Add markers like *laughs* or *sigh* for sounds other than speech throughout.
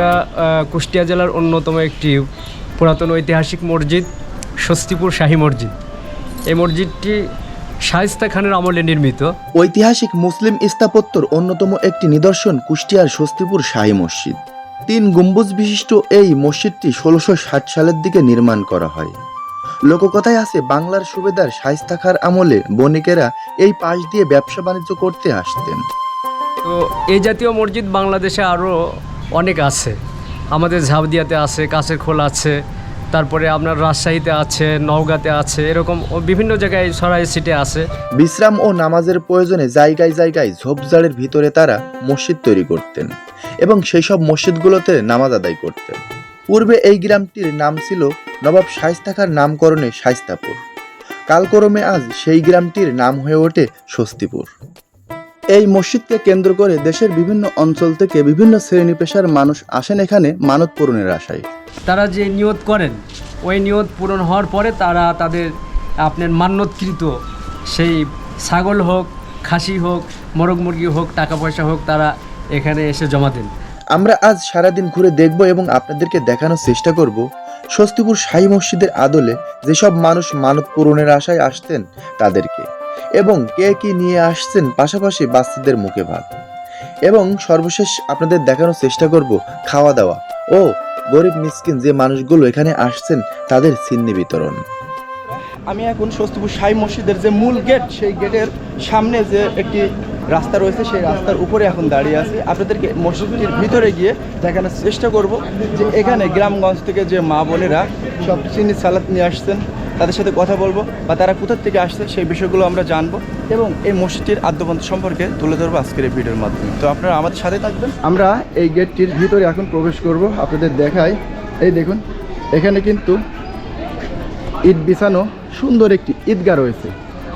এটা কুষ্টিয়া জেলার অন্যতম একটি পুরাতন ঐতিহাসিক মসজিদ স্বস্তিপুর শাহী মসজিদ। এই মসজিদটি শায়েস্তা খানের আমলে নির্মিত। ঐতিহাসিক মুসলিম স্থাপত্যর অন্যতম একটি নিদর্শন কুষ্টিয়ার স্বস্তিপুর শাহী মসজিদ। তিন গম্বুজ বিশিষ্ট এই মসজিদটি ষোলোশো ষাট সালের দিকে নির্মাণ করা হয়। লোককথায় আছে বাংলার সুবেদার শাইস্তা খার আমলে বণিকেরা এই পাশ দিয়ে ব্যবসা বাণিজ্য করতে আসতেন। তো এই জাতীয় মসজিদ বাংলাদেশে আরও অনেক আছে। আমাদের ঝাবদিয়াতে আছে, কাছের খোল আছে, তারপরে আপনার রাজশাহীতে আছে, নওগাঁতে আছে, এরকম বিভিন্ন জায়গায় সরাই সিটে আছে। বিশ্রাম ও নামাজের প্রয়োজনে জায়গায় জায়গায় ঝোপঝাড়ের ভিতরে তারা মসজিদ তৈরি করতেন এবং সেই সব মসজিদগুলোতে নামাজ আদায় করতেন। পূর্বে এই গ্রামটির নাম ছিল নবাব শাইস্তাখার নামকরণে শাইস্তাপুর কালক্রমে আজ সেই গ্রামটির নাম হয়ে ওঠে স্বস্তিপুর। এই মসজিদকে কেন্দ্র করে দেশের বিভিন্ন অঞ্চল থেকে বিভিন্ন শ্রেণি পেশার মানুষ আসেন এখানে মানত পূরণের আশায়। তারা যে নিয়ত করেন ওই নিয়ত পূরণ হওয়ার পরে তারা তাদের আপনার মান্যতকৃত সেই ছাগল হোক খাসি হোক মোরগ মুরগি হোক টাকা পয়সা হোক তারা এখানে এসে জমা দেন। আমরা আজ সারাদিন ঘুরে দেখব এবং আপনাদেরকে দেখানোর চেষ্টা করব স্বস্তিপুর শাহী মসজিদের আদলে যেসব মানুষ মানত পূরণের আশায় আসতেন তাদেরকে। এবং কে কি নিয়ে আসছেন পাশাপাশি বাচ্চাদের মুখে ভাত। এবং সর্বশেষ আপনাদের দেখানোর চেষ্টা করব খাওয়া দাওয়া ও, গরিব মিসকিন যে মানুষগুলো এখানে আসছেন, তাদের সিন্নি বিতরণ। আমি এখন স্বস্তিপুর সাই মসজিদের যে মূল গেট, সেই গেটের সামনে যে একটি রাস্তা রয়েছে, সেই রাস্তার উপরে এখন দাঁড়িয়ে আছি। আপনাদেরকে মসজিদটির ভিতরে গিয়ে দেখানোর চেষ্টা করব যে এখানে গ্রামগঞ্জ থেকে যে মা বোনেরা সব চিনি সালাদ নিয়ে আসছেন। তাদের সাথে কথা বলব বা তারা কোথার থেকে আসছে সেই বিষয়গুলো আমরা জানব এবং এই মসজিদটির আদ্যপন্থ সম্পর্কে তুলে ধরবো আজকের এই ভিডিওর মাধ্যমে। তো আপনারা আমাদের সাথে থাকবেন। আমরা এই গেটটির ভিতরে এখন প্রবেশ করব, আপনাদের দেখাই। এই দেখুন, এখানে কিন্তু ঈদ বিছানো সুন্দর একটি ঈদগাহ রয়েছে।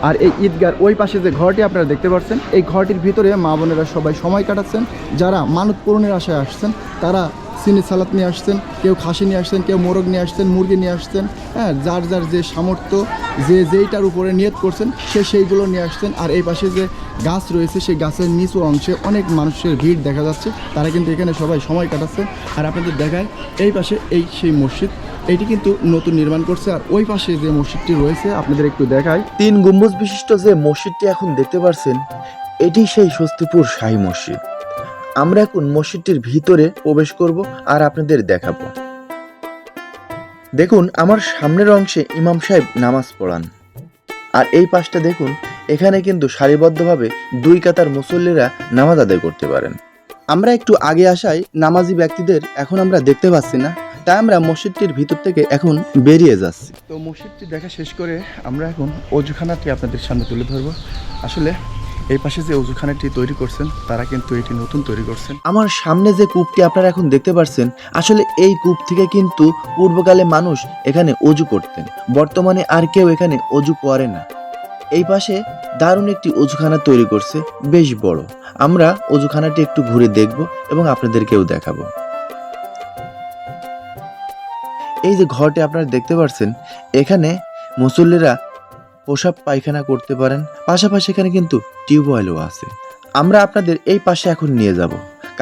আর এই ঈদগার ওই পাশে যে ঘরটি আপনারা দেখতে পাচ্ছেন, এই ঘরটির ভিতরে মা বোনেরা সবাই সময় কাটাচ্ছেন। যারা মানত পূরণের আশায় আসছেন, তারা চিনি সালাত নিয়ে আসছেন, কেউ খাসি নিয়ে আসছেন, কেউ মোরগ নিয়ে আসছেন, মুরগি নিয়ে আসছেন হ্যাঁ যার যার যে সামর্থ্য, যে যেইটার উপরে নিয়ত করছেন, সে সেইগুলো নিয়ে আসছেন। আর এই পাশে যে গাছ রয়েছে, সেই গাছের নিচু অংশে অনেক মানুষের ভিড় দেখা যাচ্ছে। তারা কিন্তু এখানে সবাই সময় কাটাচ্ছেন। আর আপনাদের দেখায়, এই পাশে এই সেই মসজিদ, এটি কিন্তু নতুন নির্মাণ করছে। আর ওই পাশে যে মসজিদটি রয়েছে, আপনাদের একটু দেখায় তিন গম্বুজ বিশিষ্ট যে মসজিদটি এখন দেখতে পারছেন, এটি সেই স্বস্তিপুর শাহী মসজিদ। আমরা এখন মসজিদটির ভিতরে প্রবেশ করব আর আপনাদের দেখাবো। দেখুন, আমার সামনের অংশে ইমাম সাহেব নামাজ পড়ান। আর এই পাশটা দেখুন, এখানে কিন্তু সারিবদ্ধভাবে দুই কাতার মুসল্লিরা নামাজ আদায় করতে পারেন। আমরা একটু আগে আসায় নামাজি ব্যক্তিদের এখন আমরা দেখতে পাচ্ছি না, তাই আমরা মসজিদটির ভিতর থেকে এখন বেরিয়ে যাচ্ছি। তো মসজিদটি দেখা শেষ করে আমরা এখন অজুখানাটি আপনাদের সামনে তুলে ধরবো। আসলে এই পাশে যে অজুখানাটি তৈরি করছেন, তারা কিন্তু এটি নতুন তৈরি করছেন। আমার সামনে যে কূপটি আপনারা এখন দেখতে পাচ্ছেন আসলে এই কূপ থেকে কিন্তু পূর্বকালে মানুষ এখানে অজু করতেন। বর্তমানে আর কেউ এখানে অজু করে না। এই পাশে দারুণ একটি অজুখানা তৈরি করছে, বেশ বড়। আমরা অজুখানাটি একটু ঘুরে দেখব এবং আপনাদেরকেও দেখাবো। এই যে ঘরটি আপনারা দেখতে পাচ্ছেন এখানে মুসল্লিরা পোশাক পায়খানা করতে পারেন পাশাপাশি এখানে কিন্তু টিউবওয়েলও আছে। আমরা আপনাদের এই পাশে এখন নিয়ে যাব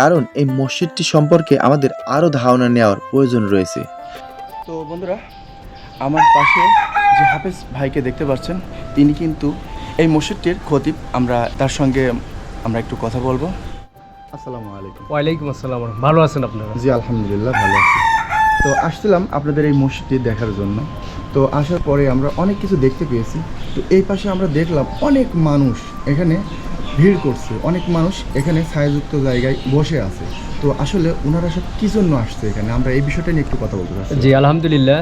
কারণ এই মসজিদটি সম্পর্কে আমাদের আরও ধারণা নেওয়ার প্রয়োজন রয়েছে। তো বন্ধুরা আমার পাশে যে হাফেজ ভাইকে দেখতে পাচ্ছেন তিনি কিন্তু এই মসজিদটির খতিব। আমরা তার সঙ্গে আমরা একটু কথা বলব। আসসালামু আলাইকুম। ওয়ালাইকুম আসসালাম ভালো আছেন আপনারা? জি আলহামদুলিল্লাহ ভালো আছি। তো আসছিলাম আপনাদের এই মসজিদটি দেখার জন্য। তো আসার পরে আমরা অনেক কিছু দেখতে পেয়েছি। তো এই পাশে আমরা দেখলাম অনেক মানুষ এখানে ভিড় করছে। অনেক মানুষ এখানে ছায়াযুক্ত জায়গায় বসে আছে। তো আসলে ওনারা সব কী জন্য আসছে এখানে? আমরা এই বিষয়টা নিয়ে একটু কথা বলতে চাচ্ছি। জি, আলহামদুলিল্লাহ।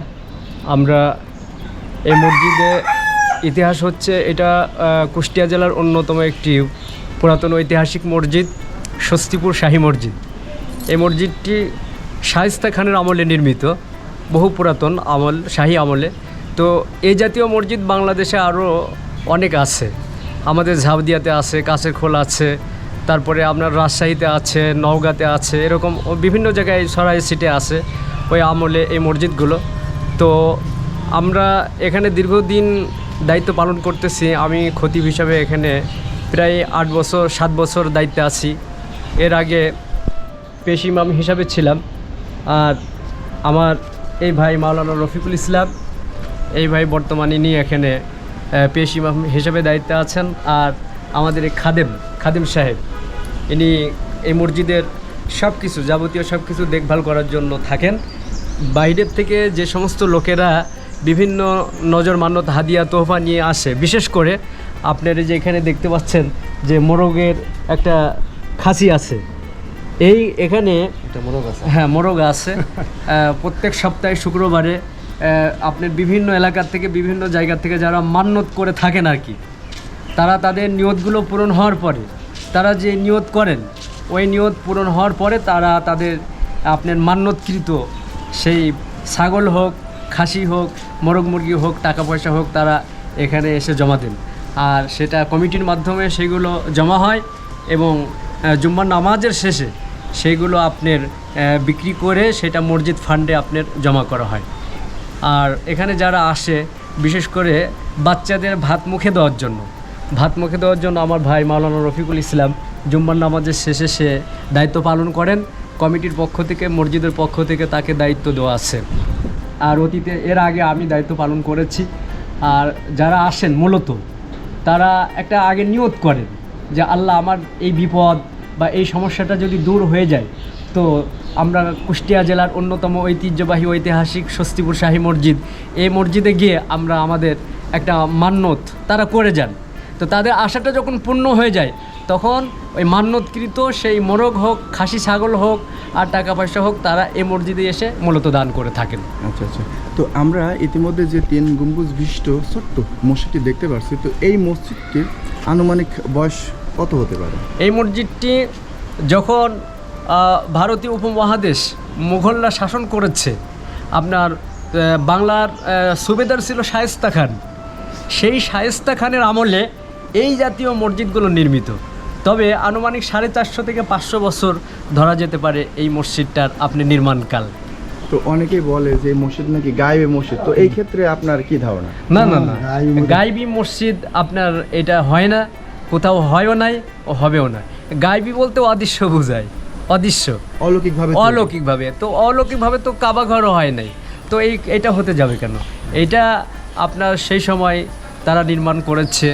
আমরা এই মসজিদে ইতিহাস হচ্ছে এটা কুষ্টিয়া জেলার অন্যতম একটি পুরাতন ঐতিহাসিক মসজিদ, স্বস্তিপুর শাহী মসজিদ। এই মসজিদটি শায়েস্তা খানের আমলে নির্মিত। বহু পুরাতন আমল, শাহী আমলে। তো এই জাতীয় মসজিদ বাংলাদেশে আরও অনেক আছে। আমাদের ঝাবদিয়াতে আছে, কাছের খোল আছে, তারপরে আপনার রাজশাহীতে আছে, নওগাঁতে আছে, এরকম বিভিন্ন জায়গায় সরাই সিটে আছে ওই আমলে এই মসজিদগুলো। তো আমরা এখানে দীর্ঘদিন দায়িত্ব পালন করতেছি। আমি খতিব হিসাবে এখানে প্রায় আট বছর, সাত বছর দায়িত্বে আছি। এর আগে পেশ ইমাম হিসাবে ছিলাম। আর আমার এই ভাই মাওলানা রফিকুল ইসলাম, এই ভাই বর্তমানে ইনি এখানে পেশ ইমাম হিসেবে দায়িত্বে আছেন আর আমাদের এই খাদেম খাদেম সাহেব। ইনি এই মসজিদের সব কিছু যাবতীয় সব কিছু দেখভাল করার জন্য থাকেন। বাইরের থেকে যে সমস্ত লোকেরা বিভিন্ন নজর মান্যত হাদিয়া, তোহফা নিয়ে আসে, বিশেষ করে আপনারা যে এখানে দেখতে পাচ্ছেন যে মোরগের একটা খাসি আছে। এই এখানে হ্যাঁ মোরগ আছে। *laughs* প্রত্যেক সপ্তাহে শুক্রবারে আহ, আপনার বিভিন্ন এলাকার থেকে বিভিন্ন জায়গা থেকে যারা মান্যত করে থাকেন আর কি তারা তাদের নিয়তগুলো পূরণ হওয়ার পরে তারা যে নিয়ত করেন ওই নিয়ত পূরণ হওয়ার পরে তারা তাদের আপনার মান্যতকৃত সেই ছাগল হোক খাসি হোক মোরগ মুরগি হোক টাকা পয়সা হোক তারা এখানে এসে জমা দেন। আর সেটা কমিটির মাধ্যমে সেগুলো জমা হয় এবং জুম্মার নামাজের শেষে সেইগুলো আপনার বিক্রি করে সেটা মসজিদ ফান্ডে আপনার জমা করা হয়। আর এখানে যারা আসে, বিশেষ করে বাচ্চাদের ভাত মুখে দেওয়ার জন্য। ভাত মুখে দেওয়ার জন্য আমার ভাই মাওলানা রফিকুল ইসলাম জুম্মার নামাজের শেষে সে দায়িত্ব পালন করেন। কমিটির পক্ষ থেকে, মসজিদের পক্ষ থেকে তাকে দায়িত্ব দেওয়া আছে। আর অতীতে এর আগে আমি দায়িত্ব পালন করেছি। আর যারা আসেন মূলত, তারা একটা আগে নিয়ত করেন যে আল্লাহ আমার এই বিপদ বা এই সমস্যাটা যদি দূর হয়ে যায়, তো আমরা কুষ্টিয়া জেলার অন্যতম ঐতিহ্যবাহী ঐতিহাসিক স্বস্তিপুর শাহী মসজিদ, এই মসজিদে গিয়ে আমরা আমাদের একটা মান্যত তারা করে যান। তো তাদের আশাটা যখন পূর্ণ হয়ে যায়, তখন ওই মান্যতকৃত সেই মোরগ হোক, খাসি ছাগল হোক, আর টাকা পয়সা হোক, তারা এই মসজিদে এসে মূলত দান করে থাকেন। আচ্ছা আচ্ছা। তো আমরা ইতিমধ্যে যে তিন গম্বুজ বিশিষ্ট ছোট্ট মসজিদটি দেখতে পাচ্ছি তো এই মসজিদটির আনুমানিক বয়স কত হতে পারে? এই মসজিদটি যখন ভারতীয় উপমহাদেশ মুঘলরা শাসন করেছে আপনার বাংলার সুবেদার ছিল শায়েস্তা খান। সেই শায়েস্তা খানের আমলে এই জাতীয় মসজিদগুলো নির্মিত। তবে আনুমানিক সাড়ে চারশো থেকে পাঁচশো বছর ধরা যেতে পারে এই মসজিদটার আপনি নির্মাণকাল। তো অনেকেই বলে যে মসজিদ নাকি গায়েবে মসজিদ। তো এই ক্ষেত্রে আপনার কি ধারণা? না না না। গাইবি মসজিদ আপনার এটা হয় না। কোথাও হয়ও নাই ও হবেও না গাইবি বলতে অদৃশ্য বোঝায় অদৃশ্য। অলৌকিকভাবে অলৌকিকভাবে। তো অলৌকিকভাবে তো কাবা ঘরও হয় নাই। তো এই এটা হতে যাবে কেন? এটা আপনার সেই সময় তারা নির্মাণ করেছে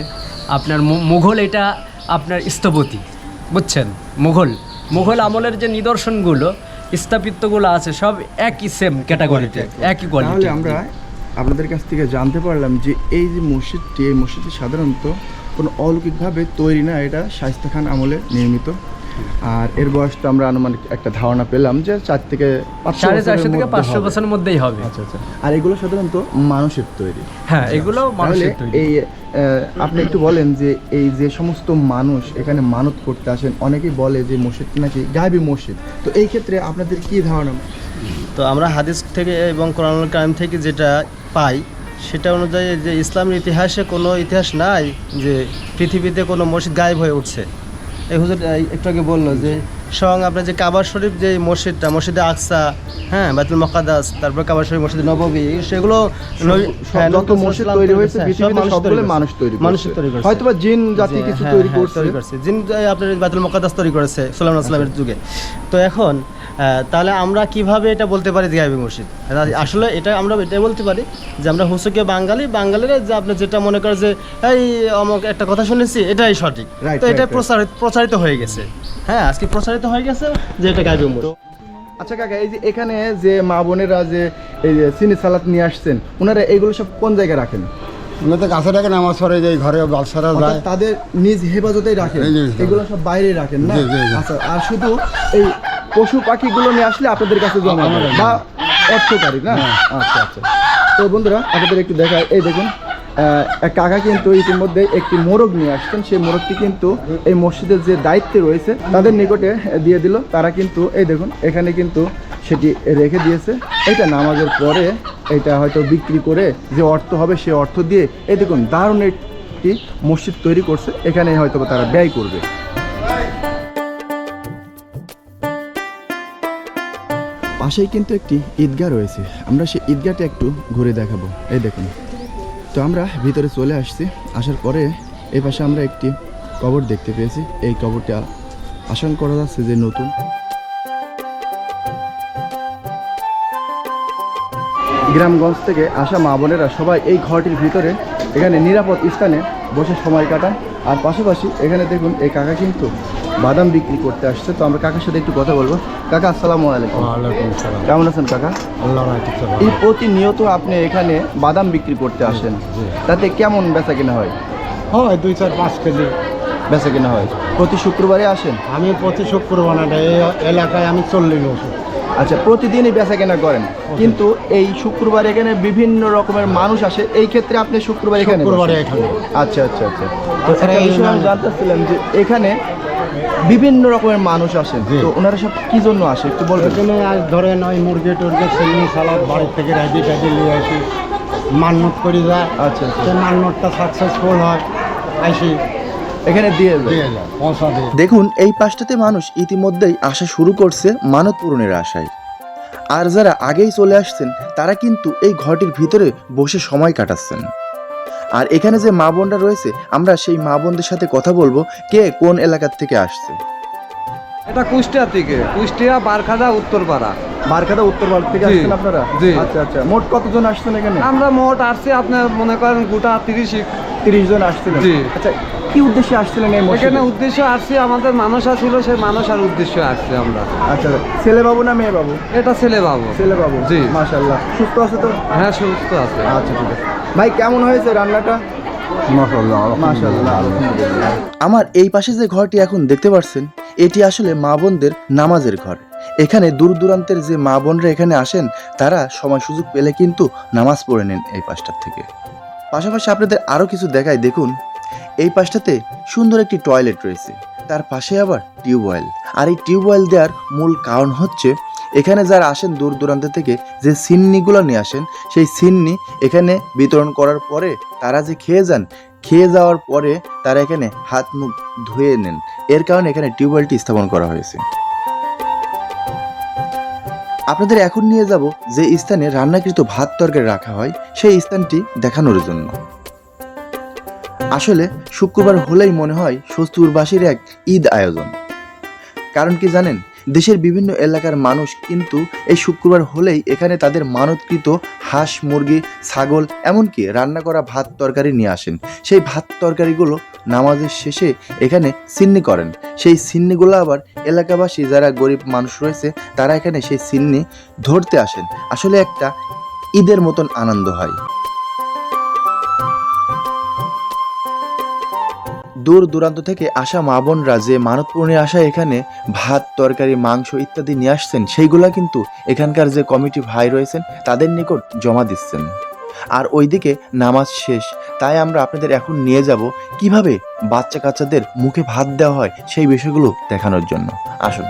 আপনার মুঘল এটা আপনার স্থপতি বুঝছেন? মুঘল। মুঘল আমলের যে নিদর্শনগুলো স্থাপিত্যগুলো আছে সব একই সেম ক্যাটাগরিতে একই কোয়ালিটি আমরা আপনাদের কাছ থেকে জানতে পারলাম যে এই যে মসজিদটি এই মসজিদটি সাধারণত কোনো অলৌকিকভাবে তৈরি না এটা শাইস্তা খান আমলে নির্মিত। আর এর বয়সটা আমরা আনুমানিক একটা ধারণা পেলাম যে চার থেকে পাঁচশো সাড়ে চারশো থেকে পাঁচশো বছরের মধ্যেই হবে। আচ্ছা আচ্ছা। আর এগুলো সাধারণত মানুষের তৈরি। হ্যাঁ এগুলো মানুষের এই আপনি একটু বলেন যে এই যে সমস্ত মানুষ এখানে মানত করতে আসেন অনেকেই বলে যে মসজিদটি নাকি গায়েবী মসজিদ। তো এই ক্ষেত্রে আপনাদের কি ধারণা? তো আমরা হাদিস থেকে এবং কোরআনুল কালাম থেকে যেটা পাই সেটা অনুযায়ী যে ইসলামের ইতিহাসে কোনো ইতিহাস নাই যে পৃথিবীতে কোনো মসজিদ গায়েব হয়ে উঠছে। এই হুজুর একটু আগে বলল যে স্বয়ং আপনার যে কাবার শরীফ যে মসজিদটা মসজিদে আকসা হ্যাঁ বাতুল মকাদাস তারপর কাবার শরীফ মসজিদ নববী সেগুলো হ্যাঁ, যত মসজিদ তৈরি হয়েছে ওয়াসাল্লাম, পৃথিবীতে সব সবগুলো মানুষ তৈরি মানুষ তৈরি করছে। হয়তোবা জিন জাতি কিছু হ্যাঁ, তৈরি হ্যাঁ, করছে। জিন আপনার বাতুল মকাদ্দাস তৈরি করেছে সুলাইমান আসলামের যুগে। তো এখন তাহলে আমরা কীভাবে এটা বলতে পারি যে গায়েবী মসজিদ আসলে এটা আমরা এটাই বলতে পারি যে আমরা হুসুকে বাঙালি বাঙালিরা যে আপনি যেটা মনে করেন যে এই অমুক একটা কথা শুনেছি এটাই সঠিক। তো এটা. প্রচারিত প্রচারিত হয়ে গেছে। হ্যাঁ আজকে প্রচারিত হয়ে গেছে যে এটা গায়েবী মসজিদ আচ্ছা কাকা এই যে এখানে যে মা বোনেরা যে এই যে চিনি সালাদ নিয়ে আসছেন ওনারা এইগুলো সব কোন জায়গায় রাখেন? তো কাছে রাখেন আমার সরে যে ঘরে বালসারা যায়। তাদের নিজ হেফাজতেই রাখেন। এগুলো সব বাইরে রাখেন না। আচ্ছা আর শুধু এই পশু পাখিগুলো নিয়ে আসলে আপনাদের কাছে জমা হয় বা অর্থকারী না? আচ্ছা আচ্ছা। তো বন্ধুরা আপনাদের একটু দেখায় এই দেখুন এক কাকা কিন্তু ইতিমধ্যে একটি মোরগ নিয়ে আসছেন। সেই মোরগটি কিন্তু এই মসজিদের যে দায়িত্বে রয়েছে তাদের নিকটে দিয়ে দিল। তারা কিন্তু এই দেখুন এখানে কিন্তু সেটি রেখে দিয়েছে। এটা নামাজের পরে এটা হয়তো বিক্রি করে যে অর্থ হবে সে অর্থ দিয়ে এই দেখুন দারুণ একটি মসজিদ তৈরি করছে। এখানে হয়তো তারা ব্যয় করবে। পাশেই কিন্তু একটি ঈদগাহ রয়েছে। আমরা সেই ঈদগাহটা একটু ঘুরে দেখাবো। এই দেখুন। তো আমরা ভিতরে চলে আসছি। আসার পরে এই পাশে আমরা একটি কবর দেখতে পেয়েছি। এই কবরটা আশঙ্কা করা যাচ্ছে যে নতুন। গ্রামগঞ্জ থেকে আসা মা বোনেরা সবাই এই ঘরটির ভিতরে এখানে নিরাপদ স্থানে বসে সময় কাটান। আর পাশাপাশি এখানে দেখুন, এই কাকা কিন্তু বাদাম বিক্রি করতে আসছে তো আমরা কাকার সাথে একটু কথা বলব। কাকা আসসালাম আলাইকুম। কেমন আছেন কাকা? এই প্রতিনিয়ত আপনি এখানে বাদাম বিক্রি করতে আসেন তাতে কেমন বেচা কেনা হয়? হয় দুই চার পাঁচ কেজি। বেচা কেনা হয়। প্রতি শুক্রবারে আসেন? আমি প্রতি শুক্রবার এই এলাকায় আমি চল্লিশ বছর। আচ্ছা প্রতিদিনই বেচা কেনা করেন। কিন্তু এই শুক্রবার এখানে বিভিন্ন রকমের মানুষ আসে। এই ক্ষেত্রে আপনি শুক্রবার এখানে শুক্রবারে আচ্ছা আচ্ছা আচ্ছা। তো এই আমি না- জানতে চাচ্ছিলাম যে এখানে বিভিন্ন রকমের মানুষ আসেন জি। তো ওনারা সব কি জন্য আসে একটু বলবেন? এখানে আজ ধরেন ওই মুরগি টুরগি চিংড়ি সালাদ বাড়ি থেকে রেডি টেডি নিয়ে আসি। মান্নত করি যায়। আচ্ছা আচ্ছা। মান্নতটা সাকসেসফুল হয়। আসি। এখানে দিয়ে যায় দিয়ে দিয়ে। দেখুন এই পাশটাতে মানুষ ইতিমধ্যেই আসা শুরু করছে মানত পূরণের আশায়। আর যারা আগেই চলে আসছেন তারা কিন্তু এই ঘরটির ভিতরে বসে সময় কাটাচ্ছেন। আর এখানে যে মা বোনরা রয়েছে আমরা সেই মা বোনদের সাথে কথা বলব কে কোন এলাকার থেকে আসছে। এটা কুষ্টিয়া থেকে। কুষ্টিয়া বারখাদা উত্তরপাড়া। বারখাদা উত্তর ভারত থেকে আসছেন আপনারা? জি। আচ্ছা আচ্ছা। মোট কতজন আসছেন এখানে? আমরা মোট আসছি আপনার মনে করেন গোটা তিরিশ। তিরিশ জন আসছিলেন। জি। আচ্ছা কি উদ্দেশ্যে আসছিলেন এই মসজিদে? এখানে উদ্দেশ্য আসছি আমাদের মানুষা ছিল সেই মানুষার উদ্দেশ্যে আসছি আমরা। আচ্ছা ছেলে বাবু না মেয়ে বাবু? এটা ছেলে বাবু। ছেলে বাবু জি। মাশাল্লাহ সুস্থ আছে তো? হ্যাঁ সুস্থ আছে। আচ্ছা ঠিক আছে। ভাই কেমন হয়েছে রান্নাটা? আমার এই পাশে যে ঘরটি এখন দেখতে পাচ্ছেন এটি আসলে মা বোনদের নামাজের ঘর। এখানে দূর দূরান্তের যে মা বোনরা এখানে আসেন তারা সময় সুযোগ পেলে কিন্তু নামাজ পড়ে নেন এই পাশটার থেকে। পাশাপাশি আপনাদের আরও কিছু দেখায় দেখুন। এই পাশটাতে সুন্দর একটি টয়লেট রয়েছে। তার পাশে আবার টিউবওয়েল আর এই টিউবওয়েল দেওয়ার মূল কারণ হচ্ছে, এখানে যারা আসেন দূর দূরান্ত থেকে, যে সিন্নিগুলো নিয়ে আসেন, সেই সিন্নি এখানে বিতরণ করার পরে তারা যে খেয়ে যান, খেয়ে যাওয়ার পরে তারা এখানে হাত মুখ ধুয়ে নেন। এর কারণে এখানে টিউবওয়েলটি স্থাপন করা হয়েছে। আপনাদের এখন নিয়ে যাব যে স্থানে রান্নাকৃত ভাত তরকারি রাখা হয়, সেই স্থানটি দেখানোর জন্য। আসলে শুক্রবার হলেই মনে হয় শ্বস্তুরবাসীর এক ঈদ আয়োজন। কারণ কি জানেন, দেশের বিভিন্ন এলাকার মানুষ কিন্তু এই শুক্রবার হলেই এখানে তাদের মানতকৃত হাঁস, মুরগি, ছাগল, এমনকি রান্না করা ভাত তরকারি নিয়ে আসেন। সেই ভাত তরকারিগুলো নামাজের শেষে এখানে সিন্নি করেন। সেই সিন্নিগুলো আবার এলাকাবাসী যারা গরিব মানুষ রয়েছে, তারা এখানে সেই সিন্নি ধরতে আসেন। আসলে একটা ঈদের মতন আনন্দ হয়। দূর দূরান্ত থেকে আসা মা বোনরা যে মানত পূরণে আসা এখানে ভাত, তরকারি, মাংস ইত্যাদি নিয়ে আসছেন, সেইগুলা কিন্তু এখানকার যে কমিটি ভাই রয়েছেন, তাদের নিকট জমা দিচ্ছেন। আর ওইদিকে নামাজ শেষ, তাই আমরা আপনাদের এখন নিয়ে যাব কীভাবে বাচ্চা কাচ্চাদের মুখে ভাত দেওয়া হয় সেই বিষয়গুলো দেখানোর জন্য। আসুন।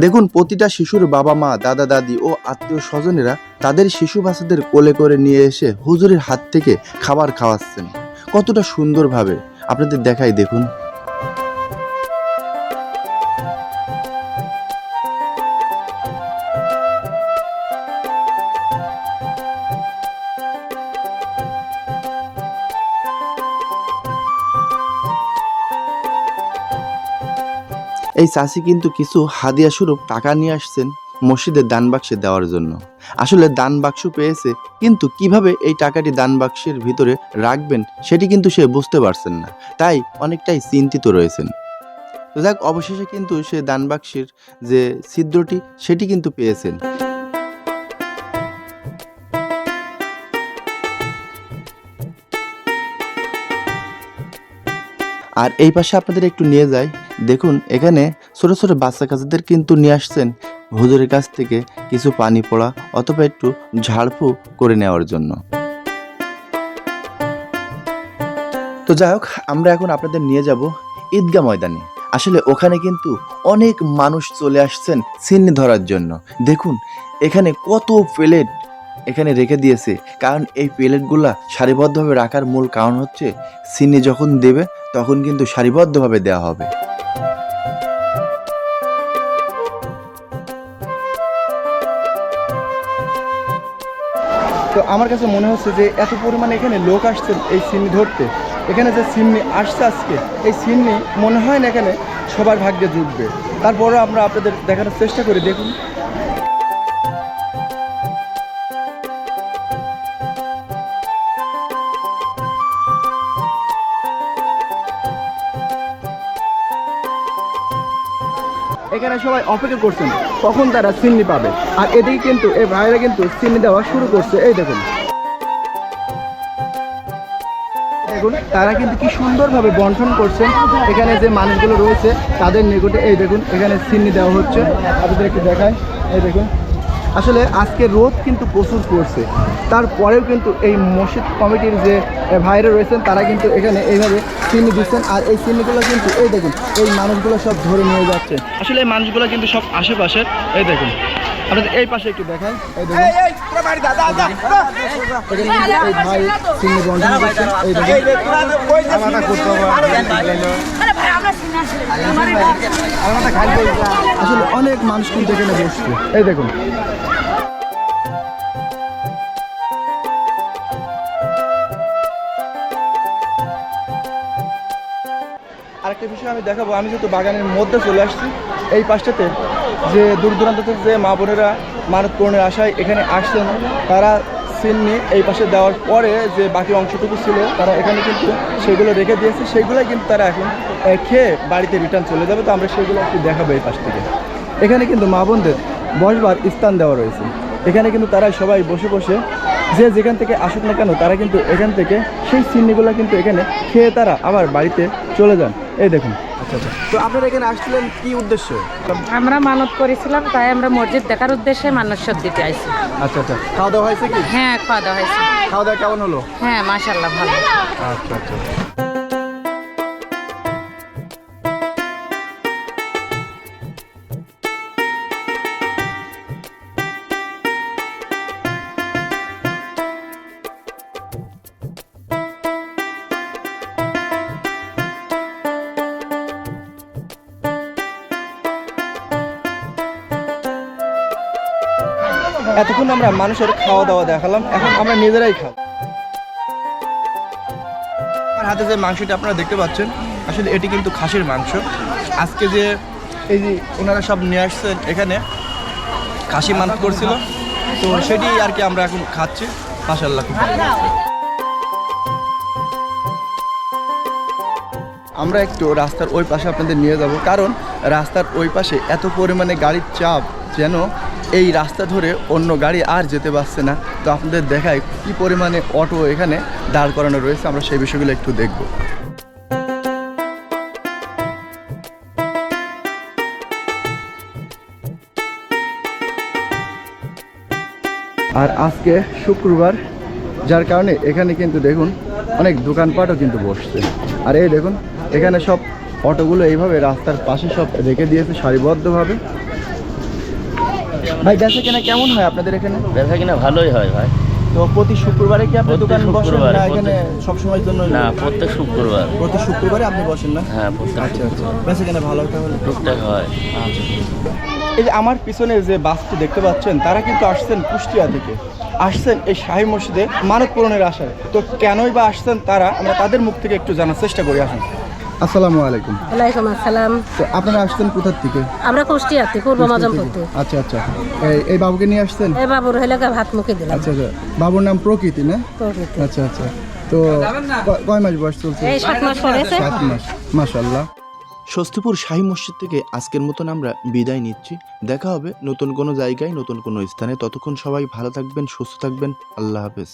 দেখুন, প্রতিটা শিশুর বাবা মা, দাদা, দাদি ও আত্মীয় স্বজনেরা তাদের শিশু বাচ্চাদের কোলে করে নিয়ে এসে হুজুরের হাত থেকে খাবার খাওয়াচ্ছেন। কতটা সুন্দরভাবে। আপনাদের দেখাই দেখুন। এই চাষি কিন্তু কিছু হাদিয়া স্বরূপ টাকা নিয়ে আসছেন মসজিদের দান বাক্সে দেওয়ার জন্য। আসলে দান বাক্স পেয়েছে, কিন্তু কীভাবে এই টাকাটি দান বাক্সের ভিতরে রাখবেন সেটি কিন্তু সে বুঝতে পারছেন না। তাই অনেকটাই চিন্তিত রয়েছেন। তো যাক, অবশেষে কিন্তু সে দান বাক্সের যে ছিদ্রটি, সেটি কিন্তু পেয়েছেন। আর এই পাশে আপনাদের একটু নিয়ে যাই। দেখুন, এখানে ছোট ছোট বাচ্চা কাচ্চাদের কিন্তু নিয়ে আসছেন হুজুরের কাছ থেকে কিছু পানি পড়া অথবা একটু ঝাড়ফু করে নেওয়ার জন্য। তো যাই হোক, আমরা এখন আপনাদের নিয়ে যাব ঈদগা ময়দানে। আসলে ওখানে কিন্তু অনেক মানুষ চলে আসছেন সিন্নি ধরার জন্য। দেখুন, এখানে কত প্লেট এখানে রেখে দিয়েছে। কারণ এই প্লেটগুলা সারিবদ্ধভাবে রাখার মূল কারণ হচ্ছে, সিন্নি যখন দেবে, তখন কিন্তু সারিবদ্ধভাবে দেওয়া হবে। তো আমার কাছে মনে হচ্ছে যে এত পরিমাণে এখানে লোক আসছে এই সিন ধরতে। এখানে যে সিন্নি আসছে আজকে, এই সিন্নি মনে হয় না এখানে সবার ভাগ্যে জুটবে। তারপরেও আমরা আপনাদের দেখানোর চেষ্টা করি, দেখুন। সবাই অপেক্ষা করছেন কখন তারা সিন্নি পাবে? আর এদিকে কিন্তু এই ভাইরা কিন্তু সিন্নি দেওয়া শুরু করছে। এই দেখুন। দেখুন, তারা কিন্তু কি সুন্দরভাবে বন্টন করছেন এখানে যে মানুষগুলো রয়েছে, তাদের নিকটে এই দেখুন, এখানে সিন্নি দেওয়া হচ্ছে। আপনাদের একটু দেখায় এই দেখুন। আসলে আজকে রোদ কিন্তু প্রচুর পড়ছে। তারপরেও কিন্তু এই মসজিদ কমিটির যে ভাইরা রয়েছেন তারা কিন্তু এখানে এইভাবে চিনি দিচ্ছেন। আর এই চিনিগুলো কিন্তু এই দেখুন এই মানুষগুলো সব ধরে নিয়ে যাচ্ছে। আসলে এই মানুষগুলো কিন্তু সব আশেপাশে এই দেখুন আপনাদের এই পাশে একটু দেখায় এই দেখুন। এই ভাই চিনি করছেন এই দেখুন। আসলে অনেক মানুষ কিন্তু এখানে বসছে এই দেখুন আরেকটা বিষয় আমি দেখাবো, আমি যেহেতু বাগানের মধ্যে চলে আসছি, এই পাশটাতে যে দূর দূরান্ত থেকে যে মা বোনেরা পূরণের আশায় এখানে আসছেন, তারা সিন্নি এই পাশে দেওয়ার পরে যে বাকি অংশটুকু ছিল, তারা এখানে কিন্তু সেগুলো রেখে দিয়েছে। সেগুলোই কিন্তু তারা এখন খেয়ে বাড়িতে রিটার্ন চলে যাবে। তো আমরা সেগুলো একটু দেখাবো এই পাশ থেকে। এখানে কিন্তু মা বোনদের বসবার স্থান দেওয়া রয়েছে। এখানে কিন্তু তারা সবাই বসে বসে যে যেখান থেকে আসুক না কেন তারা কিন্তু এখান থেকে সেই চিন্নিগুলো কিন্তু এখানে খেয়ে তারা আবার বাড়িতে চলে যান। এই দেখুন। আচ্ছা আচ্ছা। তো আপনারা এখানে আসছিলেন কি উদ্দেশ্য? আমরা মানত করেছিলাম তাই আমরা মসজিদ দেখার উদ্দেশ্যে মানসর দিতে আইছি। আচ্ছা আচ্ছা। খাওয়া দাওয়া হয়েছে কি? হ্যাঁ খাওয়া দাওয়া হয়েছে। খাওয়া দাওয়া কেমন হলো? হ্যাঁ মাশাল্লাহ ভালো। আচ্ছা আচ্ছা। এতক্ষণ আমরা মানুষের খাওয়া দাওয়া দেখালাম, এখন আমরা নিজেরাই খাব। আমার হাতে যে মাংসটা আপনারা দেখতে পাচ্ছেন, আসলে এটি কিন্তু খাসির মাংস। আজকে যে এই যে ওনারা সব নিয়ে আসছেন এখানে, খাসি মাংস করছিল, তো সেটি আর কি আমরা এখন খাচ্ছি। মাসাল্লাহ আমরা একটু রাস্তার ওই পাশে আপনাদের নিয়ে যাব, কারণ রাস্তার ওই পাশে এত পরিমাণে গাড়ির চাপ যেন এই রাস্তা ধরে অন্য গাড়ি আর যেতে পারছে না। তো আপনাদের দেখায় কি পরিমাণে অটো এখানে দাঁড় করানো রয়েছে। আমরা সেই বিষয়গুলো একটু দেখব। আর আজকে শুক্রবার, যার কারণে এখানে কিন্তু দেখুন অনেক দোকানপাটও কিন্তু বসছে। আর এই দেখুন, এখানে সব অটোগুলো এইভাবে রাস্তার পাশে সব রেখে দিয়েছে সারিবদ্ধভাবে। ভাই বেচা কেনা কেমন হয় আপনাদের এখানে? ব্যবসা কিনা ভালোই হয় ভাই। তো প্রতি শুক্রবারে কি আপনি দোকান বসেন না এখানে প্রতি- সবসময়ের জন্য না প্রত্যেক শুক্রবার। প্রতি শুক্রবারে আপনি বসেন না? হ্যাঁ প্রত্যেক আচ্ছা আচ্ছা। বেচা কেনা ভালো তাহলে? টুকটাক হয়। এই যে আমার পিছনে যে বাসটি দেখতে পাচ্ছেন তারা কিন্তু আসছেন কুষ্টিয়া থেকে। আসছেন এই শাহী মসজিদে মানব পূরণের আশায়। তো কেনই বা আসছেন তারা আমরা তাদের মুখ থেকে একটু জানার চেষ্টা করি আসুন। আসসালামু আলাইকুম। ওয়ালাইকুম আসসালাম। তো আপনারা আসছেন কোথার থেকে? আমরা কুষ্টিয়াতে পূর্ব মাজমপুরতে আচ্ছা আচ্ছা। এই এই বাবুকে নিয়ে আসছেন? এই বাবুর হইলে ভাত মুখে দিলাম। আচ্ছা আচ্ছা। বাবুর নাম প্রকৃতি না? প্রকৃতি। আচ্ছা আচ্ছা। তো কয় মাস বয়স চলছে? এই সাত মাস মাস। মাশাল্লাহ স্বস্তিপুর শাহী মসজিদ থেকে আজকের মতন আমরা বিদায় নিচ্ছি। দেখা হবে নতুন কোনো জায়গায় নতুন কোনো স্থানে। ততক্ষণ সবাই ভালো থাকবেন সুস্থ থাকবেন। আল্লাহ হাফেজ।